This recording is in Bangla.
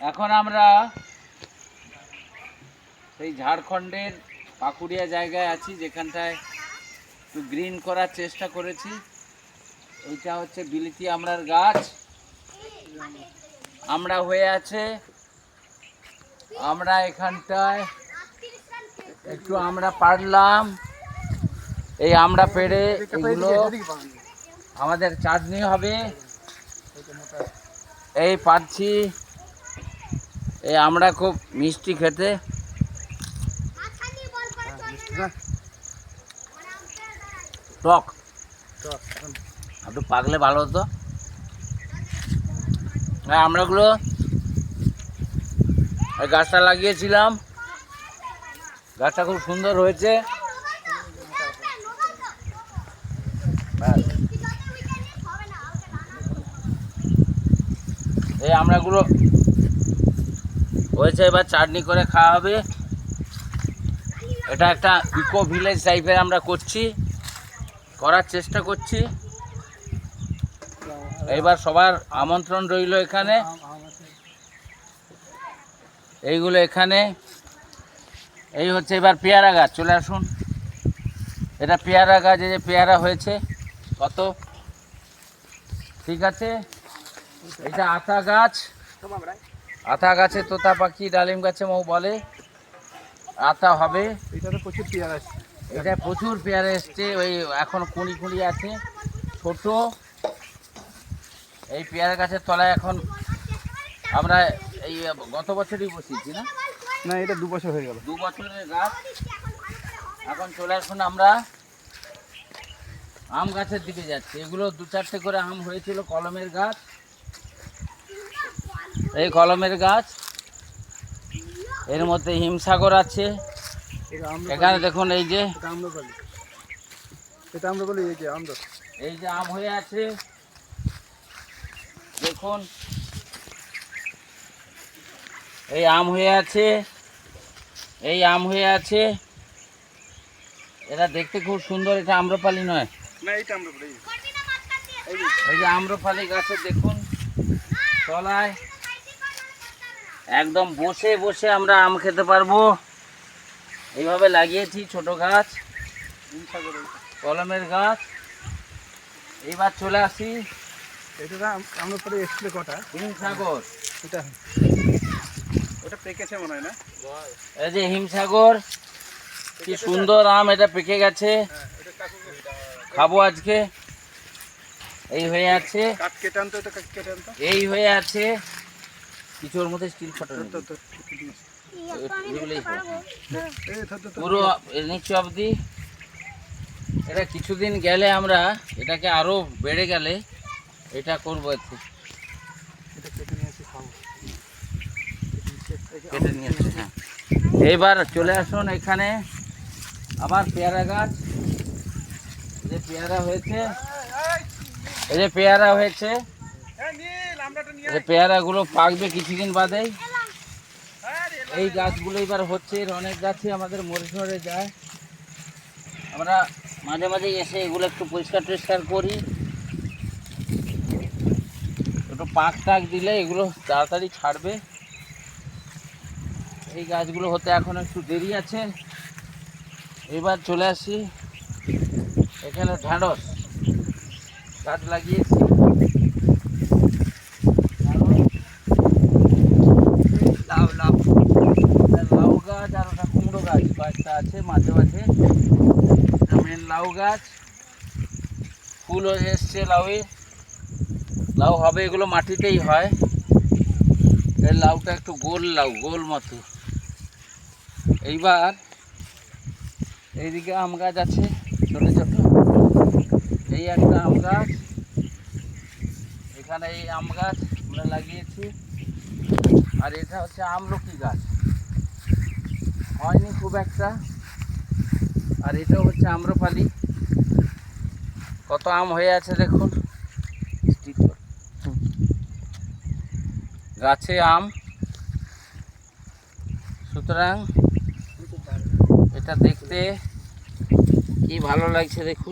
এখন আমরা সেই ঝাড়খণ্ডের পাকুড়িয়া জায়গায় আছি, যেখানটায় একটু গ্রিন করার চেষ্টা করেছি। এইটা হচ্ছে বিলিতি আমড়ার গাছ। আমরা হয়ে আছে, আমরা এখানটায় একটু আমরা পারলাম। এই আমরা পেড়ে এগুলো আমাদের চাটনি হবে। এই পাচ্ছি। এই আমরা খুব মিষ্টি খেতে। টক। একটু পাকলে ভালো হতো। হ্যাঁ আমরাগুলো এই গাছটা লাগিয়েছিলাম। গাছটা খুব সুন্দর হয়েছে। এই আমরাগুলো হয়েছে এবার চাটনি করে খাওয়া হবে এটা একটা ইকো ভিলেজ টাইপের আমরা করছি, করার চেষ্টা করছি। এইবার সবার আমন্ত্রণ রইল এখানে। এইগুলো এখানে। এই হচ্ছে এবার পেয়ারা গাছ, চলে আসুন। এটা পেয়ারা গাছ যে পেয়ারা হয়েছে, কত? ঠিক আছে? এটা আতা গাছ। আতা গাছে তোতা পাখি ডালিম গাছে মৌ বলে। আতা হবে। এটাতে প্রচুর পেয়ারা আছে। এটা প্রচুর পেয়ারা এসছে ওই এখন কুঁড়ি কুঁড়ি আছে। ছোট। এই পেয়ারা গাছের তলায় এখন আমরা এই গত বছরই বসিয়েছি না? না এটা দু বছর হয়ে গেল। দু বছরের গাছ। এখন চলে আসুন আমরা। আম গাছের দিকে যাচ্ছি। এগুলো দু চারটে করে আম হয়েছিল কলমের গাছ। এই কলমের গাছ। এর মধ্যে হিমসাগর আছে। এখানে দেখুন এই যে এটা আমরা বলি। এই যে আমরা এই যে আম হয়ে আছে। দেখুন। এই আম হয়ে আছে। এই আম হয়ে আছে। এটা দেখতে খুব সুন্দর। এটা আম্রপালি নয়। এই যে আম্রপালি গাছে দেখুন। তলায় একদম বসে বসে আমরা আম খেতে পারব। এইভাবে লাগিয়েছি ছোট গাছ হিমসাগর কলমের গাছ। এইবার চলে আসি। এটা আম- আমরা পরে এসছিল কটা? হিমসাগর। এটা ওটা পেকেছে মনে হয় না? এই যে হিমসাগর কি সুন্দর আম এটা পেকে গেছে। খাব আজকে। এই হয়ে আছে। এই হয়ে আছে। কিছু ওর মধ্যে স্টিল ফটো পুরো নিচু অবধি এটা কিছুদিন গেলে আমরা এটাকে আরও বেড়ে গেলে এটা করব একটু এটা কেটে নিয়ে কেটে আসছে হ্যাঁ এইবার চলে আসুন এখানে আবার পেয়ারা গাছ এই যে পেয়ারা হয়েছে এই যে পেয়ারা হয়েছে পেয়ারাগুলো পাকবে কিছুদিন বাদেই। এই গাছগুলো এবার হচ্ছে অনেক গাছই আমাদের মরে ঝরে যায়। আমরা মাঝে মাঝে এসে এগুলো একটু পরিষ্কার টরিষ্কার করি। একটু পাক টাক দিলে এগুলো তাড়াতাড়ি ছাড়বে। এই গাছগুলো হতে এখন একটু দেরি আছে। এবার চলে আসি। এখানে ঢ্যাঁড়স গাছ লাগিয়েছি লাউ লাউ লাউ গাছ আর ওটা কুমড়ো গাছ কয়েকটা আছে মাঝে মাঝে। মেন লাউ গাছ। ফুল হয়ে এসছে লাউয়ের লাউ হবে এগুলো মাটিতেই হয়। এই লাউটা একটু গোল লাউ, গোল মতো। এইবার এইদিকে আম গাছ আছে, ছোটো ছোটো। এই একটা আম গাছ। এখানে এই আম গাছ আমরা লাগিয়েছি। আর এটা হচ্ছে আমলকি গাছ। হয়নি খুব একটা। আর এটা হচ্ছে আম্রপালি। কত আম হয়ে আছে দেখুন। গাছে আম। সুতরাং এটা দেখতে কি ভালো লাগছে দেখুন।